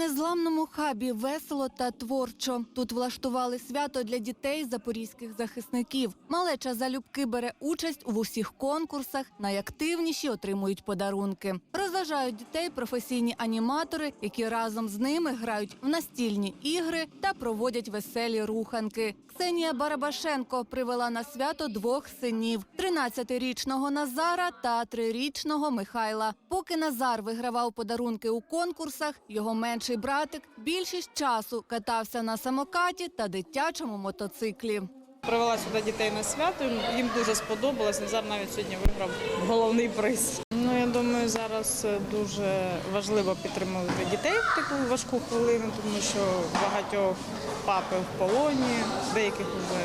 незламному хабі весело та творчо. Тут влаштували свято для дітей запорізьких захисників. Малеча залюбки бере участь у усіх конкурсах. Найактивніші отримують подарунки. Розважають дітей професійні аніматори, які разом з ними грають в настільні ігри та проводять веселі руханки. Ксенія Барабашенко привела на свято двох синів: 13-річного Назара та 3-річного Михайла. Поки Назар вигравав подарунки у конкурсах, його менший братик більшість часу катався на самокаті та дитячому мотоциклі. Привела сюди дітей на свято. Їм дуже сподобалось. Назар навіть сьогодні виграв головний приз. Ну я думаю, зараз е, дуже важливо підтримувати дітей в таку важку хвилину, тому що багатьох папи в полоні, деяких вже,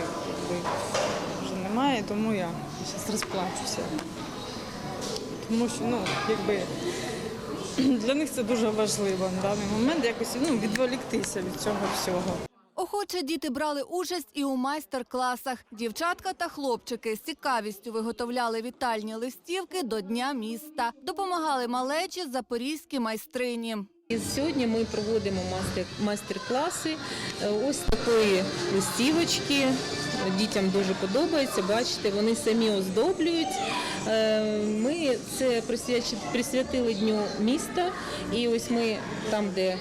вже немає, тому я зараз розплачуся. Тому що ну, якби, для них це дуже важливо на даний момент якось ну, відволіктися від цього всього. Охоче діти брали участь і у майстер-класах. Дівчатка та хлопчики з цікавістю виготовляли вітальні листівки до Дня міста. Допомагали малечі запорізькі майстрині. І сьогодні ми проводимо майстер-класи е, ось такої листівочки. Дітям дуже подобається. Бачите, вони самі оздоблюють. Е, це присвятили дню міста. І ось ми там, де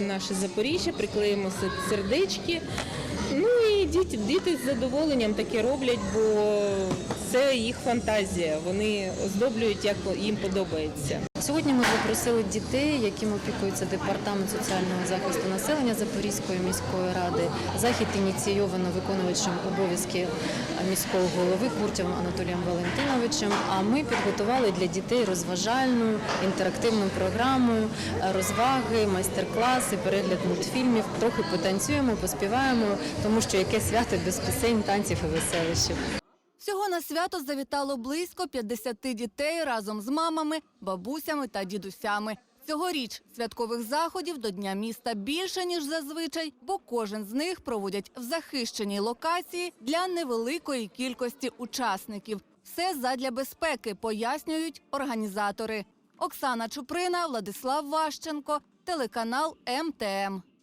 наше Запоріжжя, приклеїмо сердечки. Ну і діти, діти з задоволенням таке роблять, бо це їх фантазія. Вони оздоблюють, як їм подобається. Сьогодні ми запросили дітей, яким опікується департамент соціального захисту населення Запорізької міської ради. Захід ініційовано виконувачем обов'язки міського голови Куртєвим Анатолієм Валентиновичем. А ми підготували для дітей розважальну інтерактивну програму, розваги, майстер-класи, перегляд мультфільмів. Трохи потанцюємо, поспіваємо, тому що яке свято без пісень, танців і веселищів. Всього на свято завітало близько 50 дітей разом з мамами, бабусями та дідусями. Цьогоріч святкових заходів до Дня міста більше, ніж зазвичай, бо кожен з них проводять в захищеній локації для невеликої кількості учасників. Все задля безпеки, пояснюють організатори. Оксана Чуприна, Владислав Ващенко, телеканал МТМ.